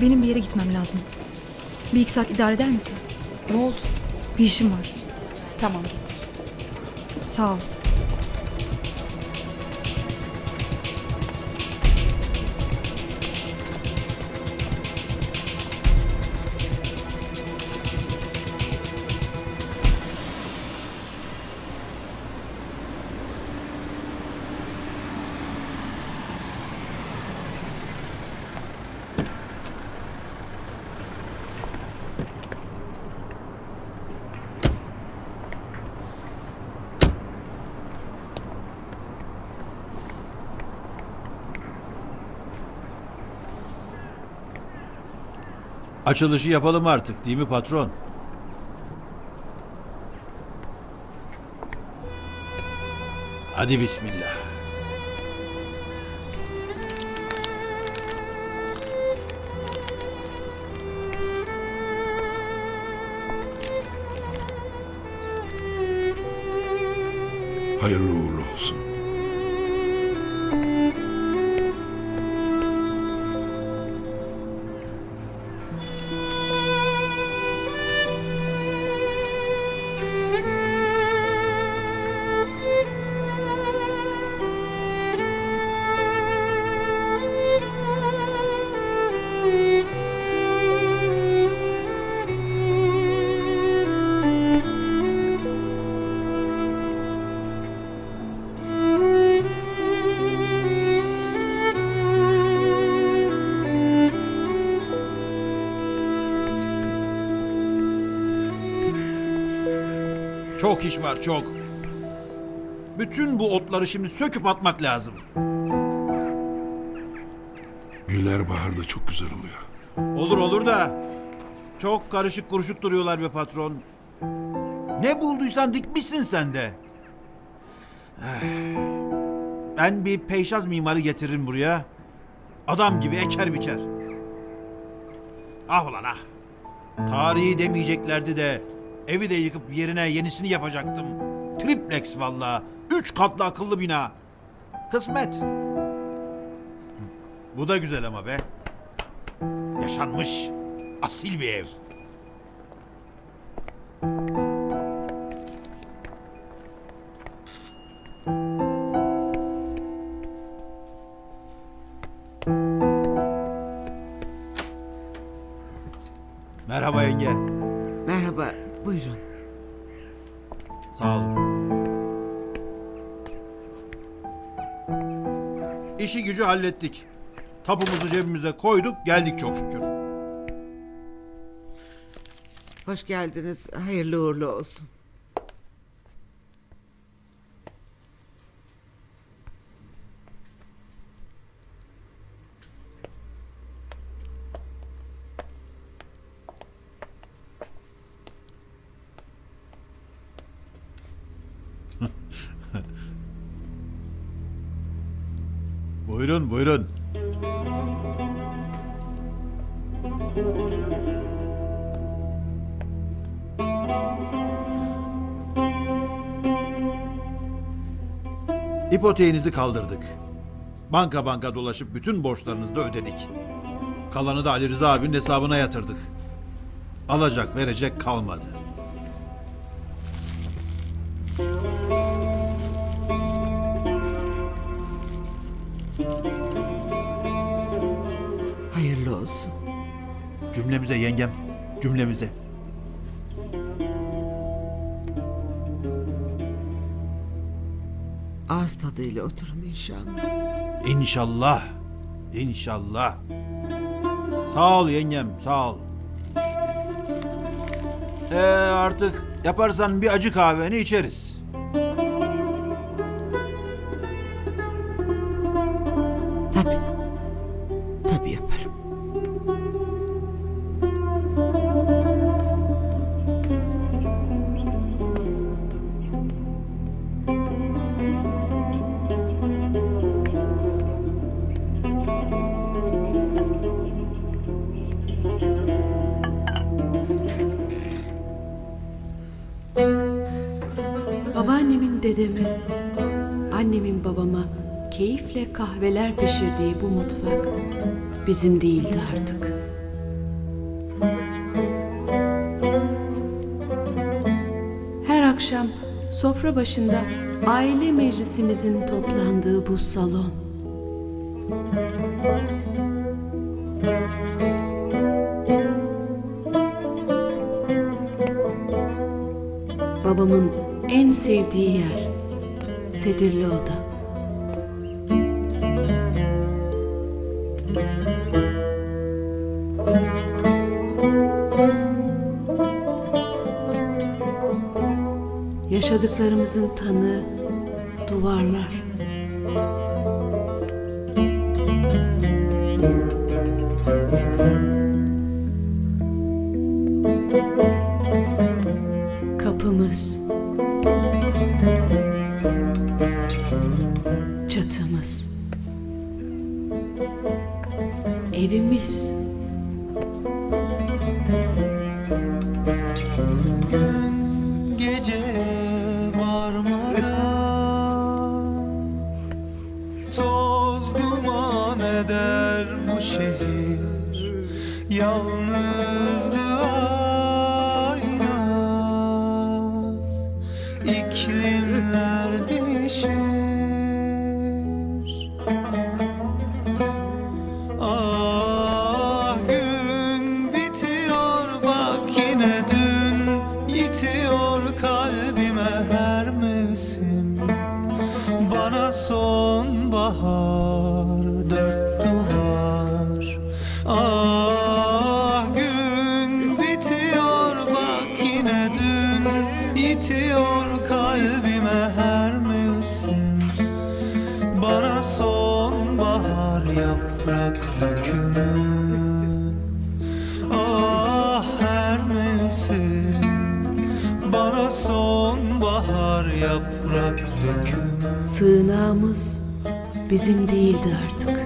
Benim bir yere gitmem lazım. Bir iki saat idare eder misin? Ne oldu? Bir işim var. Tamam git. Sağ ol. Açılışı yapalım artık değil mi patron? Hadi bismillah. Hayırlı uğurlu olsun. Çok iş var çok. Bütün bu otları şimdi söküp atmak lazım. Güller baharda çok güzel oluyor. Olur olur da çok karışık kuruşuk duruyorlar be patron. Ne bulduysan dikmişsin sen de. Ben bir peyşaz mimarı getiririm buraya. Adam gibi eker biçer. Ah ulan ah. Tarihi demeyeceklerdi de evi de yıkıp yerine yenisini yapacaktım. Triplex valla. Üç katlı akıllı bina. Kısmet. Bu da güzel ama be. Yaşanmış. Asil bir ev. Merhaba yenge. Merhaba, buyurun. Sağ olun. İşi gücü hallettik. Tapumuzu cebimize koyduk, geldik çok şükür. Hoş geldiniz, hayırlı uğurlu olsun. Buyurun, buyurun. İpoteğinizi kaldırdık. Banka banka dolaşıp bütün borçlarınızı da ödedik. Kalanı da Ali Rıza abinin hesabına yatırdık. Alacak verecek kalmadı. Hayırlı olsun. Cümlemize yengem, cümlemize. Ağız tadıyla oturun inşallah. İnşallah. İnşallah. Sağ ol yengem, sağ ol. Ee, artık yaparsan bir acı kahveni içeriz. dedeme, annemin babama keyifle kahveler pişirdiği bu mutfak bizim değildi artık. Her akşam sofra başında aile meclisimizin toplandığı bu salon. Babamın en sevdiği yer sedirli oda. Yaşadıklarımızın tanığı duvarlar. Çatımız. Evimiz. gece varmadan Toz duman eder bu şehir Yalnızlığa İklimler değişir. Ah gün bitiyor bak yine dün. Yitiyor kalbime her mevsim. Bana sonbahar dört duvar. Ah gün bitiyor bak yine dün. Yitiyor Bana sonbahar yaprak dökümü Sığınağımız bizim değildi artık.